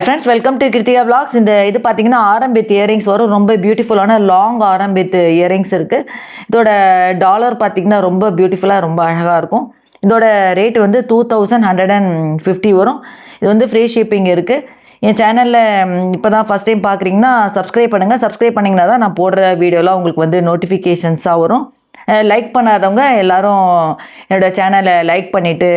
Friends welcome to Krithika vlogs. இந்த இது பார்த்தீங்கன்னா ஆரம்பித் இயரிங்ஸ் வரும். ரொம்ப பியூட்டிஃபுல்லான லாங் ஆரம்பித் இயரிங்ஸ் இருக்குது இதோட டாலர் பார்த்தீங்கன்னா ரொம்ப பியூட்டிஃபுல்லாக ரொம்ப அழகாக இருக்கும். இதோட ரேட் வந்து two thousand hundred and fifty வரும். இது வந்து ஃப்ரீ ஷிப்பிங் இருக்குது என் சேனலில் இப்போ தான் ஃபஸ்ட் டைம் பார்க்குறீங்கன்னா சப்ஸ்கிரைப் பண்ணுங்கள் சப்ஸ்கிரைப் பண்ணிங்கன்னா தான் நான் போடுற வீடியோலாம் உங்களுக்கு வந்து நோட்டிஃபிகேஷன்ஸாக வரும். லைக் பண்ணாதவங்க எல்லோரும் என்னோடய சேனலை லைக் பண்ணிவிட்டு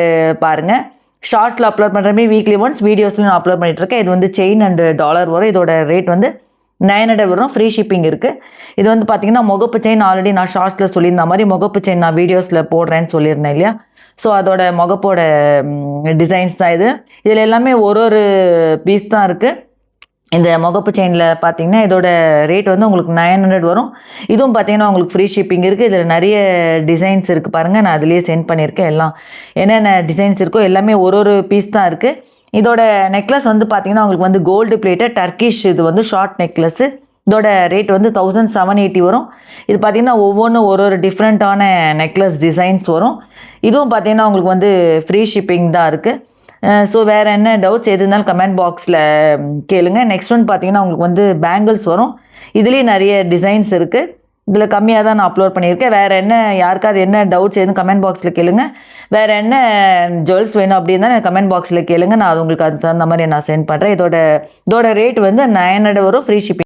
பாருங்கள் ஷார்ட்ஸில் அப்லோட் பண்ணுறமே வீக்லி ஒன்ஸ் வீடியோஸ்லையும் நான் அப்லோட் பண்ணிகிட்ருக்கேன் இது வந்து செயின் அண்டு டாலர் வரும். இதோட ரேட் வந்து நைன் ஹண்ட்ரட் வரும். ஃப்ரீ ஷிப்பிங் இருக்குது இது வந்து பார்த்திங்கன்னா முகப்பு செயின் ஆல்ரெடி நான் ஷார்ட்ஸில் சொல்லியிருந்த மாதிரி முகப்பு செயின் நான் வீடியோஸில் போடுறேன்னு சொல்லியிருந்தேன் இல்லையா? ஸோ அதோட முகப்போட டிசைன்ஸ் தான் இது. இதில் எல்லாமே ஒரு ஒரு பீஸ் தான் இருக்குது இந்த முகப்பு செயினில் பார்த்தீங்கன்னா இதோட ரேட் வந்து உங்களுக்கு நைன் ஹண்ட்ரட் வரும். இதுவும் பார்த்தீங்கன்னா உங்களுக்கு ஃப்ரீ ஷிப்பிங் இருக்குது இதில் நிறைய டிசைன்ஸ் இருக்குது பாருங்கள் நான் அதிலே சென்ட் பண்ணியிருக்கேன் எல்லாம். என்னென்ன டிசைன்ஸ் இருக்கோ எல்லாமே ஒரு ஒரு பீஸ் தான் இருக்குது இதோட நெக்லஸ் வந்து பார்த்தீங்கன்னா உங்களுக்கு வந்து கோல்டு பிளேட்டட் டர்க்கிஷ் இது வந்து ஷார்ட் நெக்லஸ்ஸு இதோட ரேட் வந்து தௌசண்ட் செவன் எயிட்டி வரும். இது பார்த்தீங்கன்னா ஒவ்வொன்றும் ஒரு ஒரு டிஃப்ரெண்ட்டான நெக்லஸ் டிசைன்ஸ் வரும். இதுவும் பார்த்தீங்கன்னா உங்களுக்கு வந்து ஃப்ரீ ஷிப்பிங் தான் இருக்குது ஸோ வேறு என்ன டவுட்ஸ் எது இருந்தாலும் கமெண்ட் பாக்ஸில் கேளுங்க. நெக்ஸ்ட் ஒன் பார்த்தீங்கன்னா உங்களுக்கு வந்து பேங்கிள்ஸ் வரும். இதுலேயும் நிறைய டிசைன்ஸ் இருக்குது இதில் கம்மியாக தான் நான் அப்லோட் பண்ணியிருக்கேன். வேறு என்ன யாருக்காவது என்ன டவுட்ஸ் எதுவும் கமெண்ட் பாக்ஸில் கேளுங்க. வேறு என்ன ஜுவல்ஸ் வேணும் அப்படின்னா கமெண்ட் பாக்ஸில் கேளுங்க. நான் அது உங்களுக்கு அது தகுந்த மாதிரி நான் சென்ட் பண்ணுறேன் இதோட இதோட ரேட் வந்து நைன் ஹண்ட்ரட் வரும். Free shipping